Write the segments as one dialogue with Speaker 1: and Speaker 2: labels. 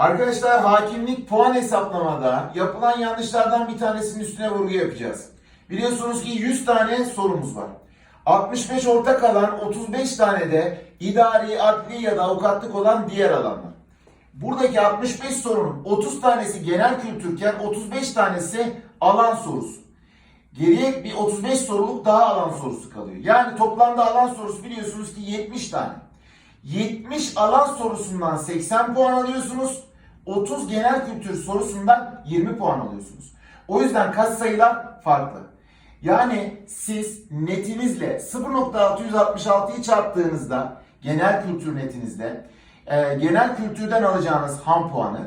Speaker 1: Arkadaşlar hakimlik puan hesaplamada yapılan yanlışlardan bir tanesinin üstüne vurgu yapacağız. Biliyorsunuz ki 100 tane sorumuz var. 65 ortak alan, 35 tane de idari, adli ya da avukatlık olan diğer alanlar. Buradaki 65 sorunun 30 tanesi genel kültürken 35 tanesi alan sorusu. Geriye bir 35 soruluk daha alan sorusu kalıyor. Yani toplamda alan sorusu biliyorsunuz ki 70 tane. 70 alan sorusundan 80 puan alıyorsunuz. 30 genel kültür sorusundan 20 puan alıyorsunuz. O yüzden kaç sayılar farklı. Yani siz netinizle 0.666'yı çarptığınızda genel kültür netinizde e, genel kültürden alacağınız ham puanı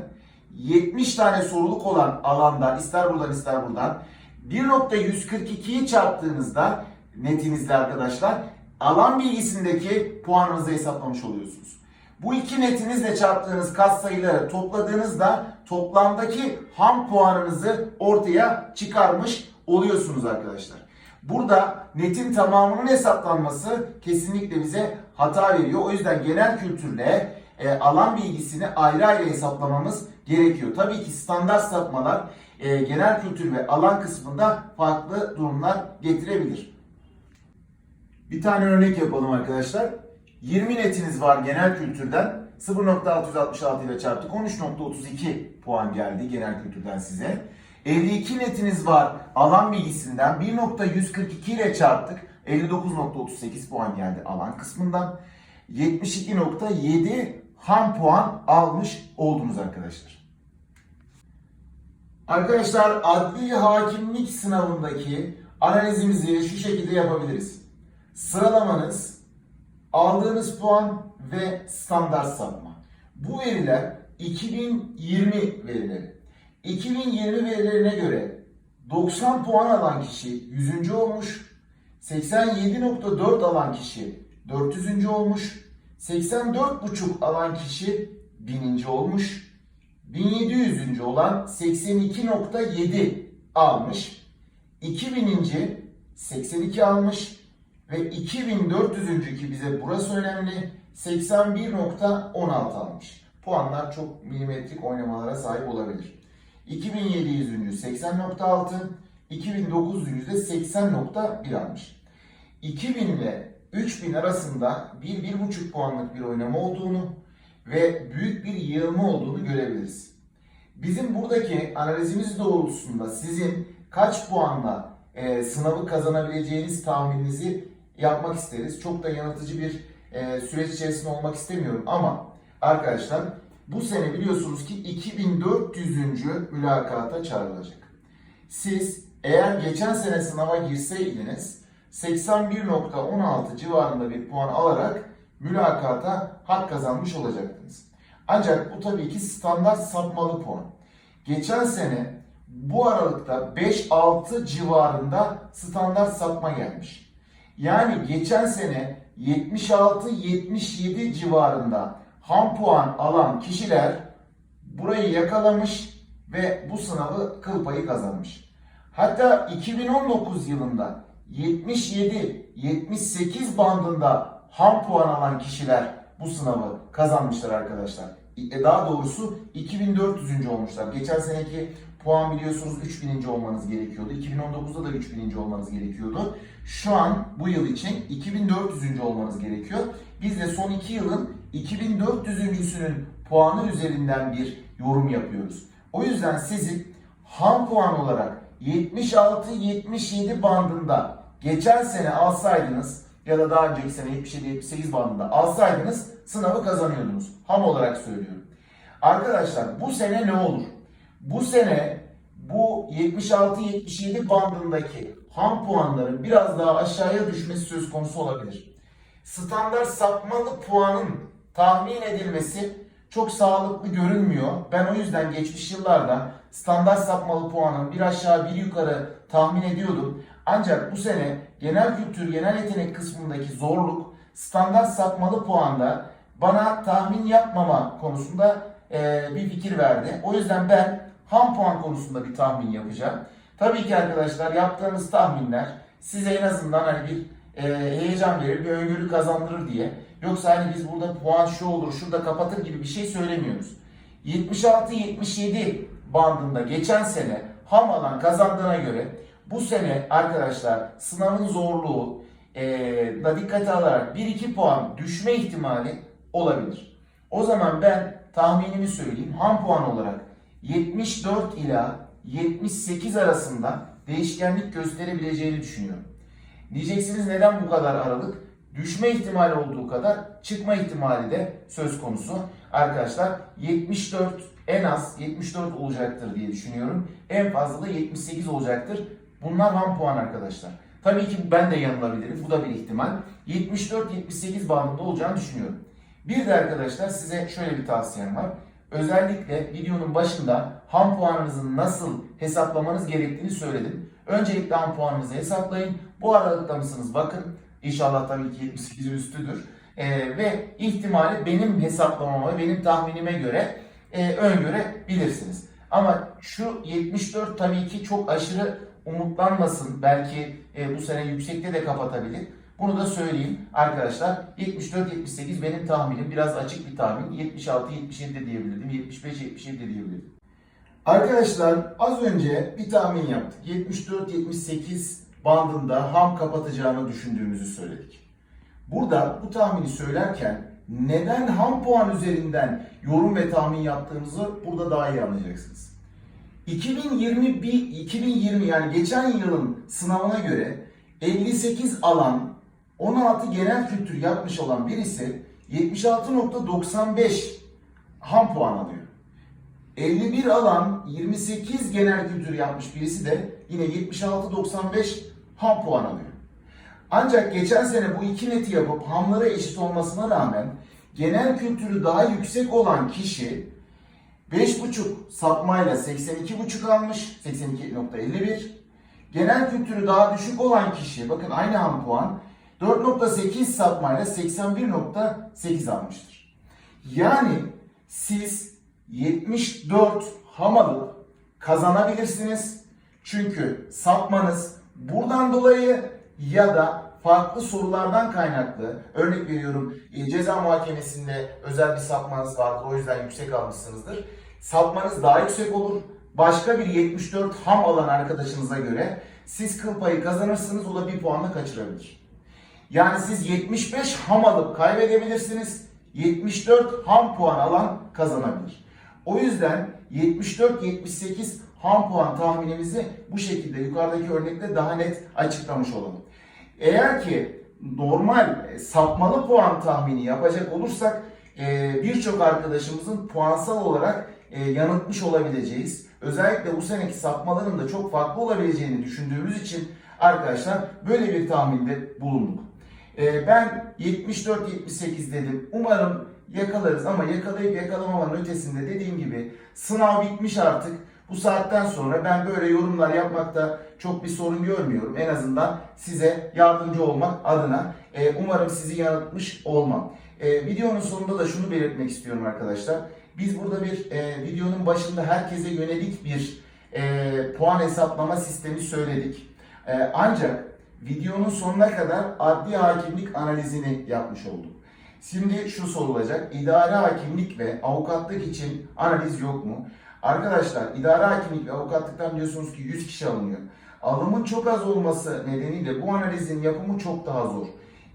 Speaker 1: 70 tane soruluk olan alandan ister buradan ister buradan 1.142'yi çarptığınızda netinizde arkadaşlar alan bilgisindeki puanınızı hesaplamış oluyorsunuz. Bu iki netinizle çarptığınız katsayıları topladığınızda toplamdaki ham puanınızı ortaya çıkarmış oluyorsunuz arkadaşlar. Burada netin tamamının hesaplanması kesinlikle bize hata veriyor. O yüzden genel kültürle e, alan bilgisini ayrı ayrı hesaplamamız gerekiyor. Tabii ki standart sapmalar e, genel kültür ve alan kısmında farklı durumlar getirebilir. Bir tane örnek yapalım arkadaşlar. 20 netiniz var genel kültürden. 0.666 ile çarptık. 13.32 puan geldi genel kültürden size. 52 netiniz var alan bilgisinden. 1.142 ile çarptık. 59.38 puan geldi alan kısmından. 72.7 ham puan almış oldunuz arkadaşlar. Arkadaşlar adli hakimlik sınavındaki analizimizi şu şekilde yapabiliriz. Sıralamanız, aldığınız puan ve standart sapma. Bu veriler 2020 verileri. 2020 verilerine göre 90 puan alan kişi 100. olmuş. 87.4 alan kişi 400. olmuş. 84.5 alan kişi 1000. olmuş. 1700. olan 82.7 almış. 2000. 82 almış ve 2400. ki bize burası önemli 81.16 almış. Puanlar çok milimetrik oynamalara sahip olabilir. 2700. 80.6, 2900. de 80.1 almış. 2000 ile 3000 arasında 1-1,5 puanlık bir oynama olduğunu ve büyük bir yığılma olduğunu görebiliriz. Bizim buradaki analizimiz doğrultusunda sizin kaç puanla e, sınavı kazanabileceğiniz tahmininizi yapmak isteriz. Çok da yanıltıcı bir e, süreç içerisinde olmak istemiyorum ama arkadaşlar bu sene biliyorsunuz ki 2400. mülakata çağrılacak. Siz eğer geçen sene sınava girseydiniz 81.16 civarında bir puan alarak mülakata hak kazanmış olacaktınız. Ancak bu tabii ki standart sapmalı puan. Geçen sene bu aralıkta 5-6 civarında standart sapma gelmiş. Yani geçen sene 76-77 civarında ham puan alan kişiler burayı yakalamış ve bu sınavı kıl payı kazanmış. Hatta 2019 yılında 77-78 bandında ham puan alan kişiler bu sınavı kazanmışlar arkadaşlar. E, Daha doğrusu 2400. olmuşlar. Geçen seneki puan biliyorsunuz 3000. olmanız gerekiyordu. 2019'da da 3000. olmanız gerekiyordu. Şu an bu yıl için 2400. olmanız gerekiyor. Biz de son 2 yılın 2400.sünün puanı üzerinden bir yorum yapıyoruz. O yüzden sizin ham puan olarak 76-77 bandında geçen sene alsaydınız ya da daha önceki sene 77-78 bandında alsaydınız sınavı kazanıyordunuz. Ham olarak söylüyorum. Arkadaşlar bu sene ne olur? Bu sene bu 76-77 bandındaki ham puanların biraz daha aşağıya düşmesi söz konusu olabilir. Standart sapmalı puanın tahmin edilmesi çok sağlıklı görünmüyor. Ben o yüzden geçmiş yıllarda standart sapmalı puanın bir aşağı bir yukarı tahmin ediyordum. Ancak bu sene genel kültür, genel yetenek kısmındaki zorluk standart sapmalı puanda bana tahmin yapmama konusunda bir fikir verdi. O yüzden ben ham puan konusunda bir tahmin yapacağım. Tabii ki arkadaşlar yaptığınız tahminler size en azından hani bir e, heyecan verir, bir öngörü kazandırır diye. Yoksa hani biz burada puan şu olur, şurada kapatır gibi bir şey söylemiyoruz. 76-77 bandında geçen sene ham alan kazandığına göre bu sene arkadaşlar sınavın zorluğu e, da dikkate alarak 1-2 puan düşme ihtimali olabilir. O zaman ben tahminimi söyleyeyim. Ham puan olarak 74 ila 78 arasında değişkenlik gösterebileceğini düşünüyorum. Diyeceksiniz neden bu kadar aralık? Düşme ihtimali olduğu kadar çıkma ihtimali de söz konusu. Arkadaşlar 74 en az 74 olacaktır diye düşünüyorum. En fazla da 78 olacaktır. Bunlar ham puan arkadaşlar. Tabii ki ben de yanılabilirim. Bu da bir ihtimal. 74-78 bandında olacağını düşünüyorum. Bir de arkadaşlar size şöyle bir tavsiyem var. Özellikle videonun başında ham puanınızı nasıl hesaplamanız gerektiğini söyledim. Öncelikle ham puanınızı hesaplayın. Bu aralıkta mısınız? Bakın. İnşallah tabii ki 78'in üstüdür. Ee, ve ihtimali benim hesaplamama benim tahminime göre e, öngörebilirsiniz. Ama şu 74 tabii ki çok aşırı umutlanmasın. Belki e, bu sene yüksekte de kapatabilir. Bunu da söyleyeyim arkadaşlar. 74-78 benim tahminim. Biraz açık bir tahmin. 76-77 de diyebilirdim. 75-77 de diyebilirdim. Arkadaşlar az önce bir tahmin yaptık. 74-78 bandında ham kapatacağını düşündüğümüzü söyledik. Burada bu tahmini söylerken neden ham puan üzerinden yorum ve tahmin yaptığımızı burada daha iyi anlayacaksınız. 2021 2020 yani geçen yılın sınavına göre 58 alan 16 genel kültür yapmış olan birisi 76.95 ham puan alıyor. 51 alan 28 genel kültür yapmış birisi de yine 76.95 ham puan alıyor. Ancak geçen sene bu iki neti yapıp hamlara eşit olmasına rağmen genel kültürü daha yüksek olan kişi 5.5 sapmayla 82.5 almış. 82.51. Genel kültürü daha düşük olan kişi bakın aynı ham puan 4.8 sapmayla 81.8 almıştır. Yani siz 74 ham alıp kazanabilirsiniz. Çünkü sapmanız buradan dolayı ya da farklı sorulardan kaynaklı örnek veriyorum e, ceza muhakemesinde özel bir sapmanız vardır o yüzden yüksek almışsınızdır. Sapmanız daha yüksek olur. Başka bir 74 ham alan arkadaşınıza göre siz kıl payı kazanırsınız o da bir puanla kaçırabilir. Yani siz 75 ham alıp kaybedebilirsiniz. 74 ham puan alan kazanabilir. O yüzden 74-78 ham puan tahminimizi bu şekilde yukarıdaki örnekte daha net açıklamış olalım. Eğer ki normal e, sapmalı puan tahmini yapacak olursak e, birçok arkadaşımızın puansal olarak e, yanıltmış olabileceğiz. Özellikle bu seneki sapmaların da çok farklı olabileceğini düşündüğümüz için arkadaşlar böyle bir tahminde bulunduk. Ben 74-78 dedim. Umarım yakalarız ama yakalayıp yakalamamanın ötesinde dediğim gibi sınav bitmiş artık. Bu saatten sonra ben böyle yorumlar yapmakta çok bir sorun görmüyorum. En azından size yardımcı olmak adına e, umarım sizi yanıltmış olmam. E, videonun sonunda da şunu belirtmek istiyorum arkadaşlar. Biz burada bir e, videonun başında herkese yönelik bir puan hesaplama sistemi söyledik. Ancak videonun sonuna kadar adli hakimlik analizini yapmış olduk. Şimdi şu sorulacak. İdari hakimlik ve avukatlık için analiz yok mu? Arkadaşlar idare hakimlik ve avukatlıktan diyorsunuz ki 100 kişi alınıyor. Alımın çok az olması nedeniyle bu analizin yapımı çok daha zor.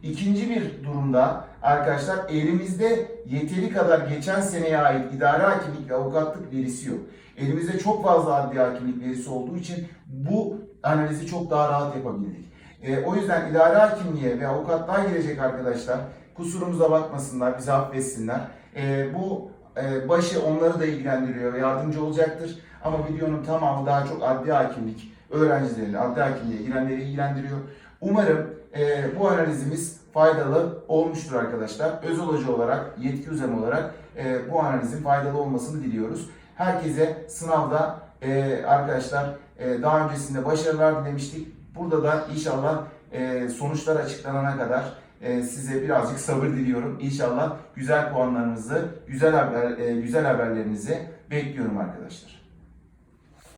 Speaker 1: İkinci bir durumda arkadaşlar elimizde yeteri kadar geçen seneye ait idare hakimlik ve avukatlık verisi yok. Elimizde çok fazla adli hakimlik verisi olduğu için bu analizi çok daha rahat yapabildik. E, o yüzden idare hakimliğe ve avukatlığa girecek arkadaşlar kusurumuza bakmasınlar, bizi affetsinler. E, bu e, başı onları da ilgilendiriyor, yardımcı olacaktır. Ama videonun tamamı daha çok adli hakimlik öğrencilerini, adli hakimliğe girenleri ilgilendiriyor. Umarım e, bu analizimiz faydalı olmuştur arkadaşlar. Özel hoca olarak, yetki uzmanı olarak e, bu analizin faydalı olmasını diliyoruz. Herkese sınavda e, arkadaşlar e, daha öncesinde başarılar dilemiştik. Burada da inşallah e, sonuçlar açıklanana kadar e, size birazcık sabır diliyorum. İnşallah güzel puanlarınızı, güzel haber, e, güzel haberlerinizi bekliyorum arkadaşlar.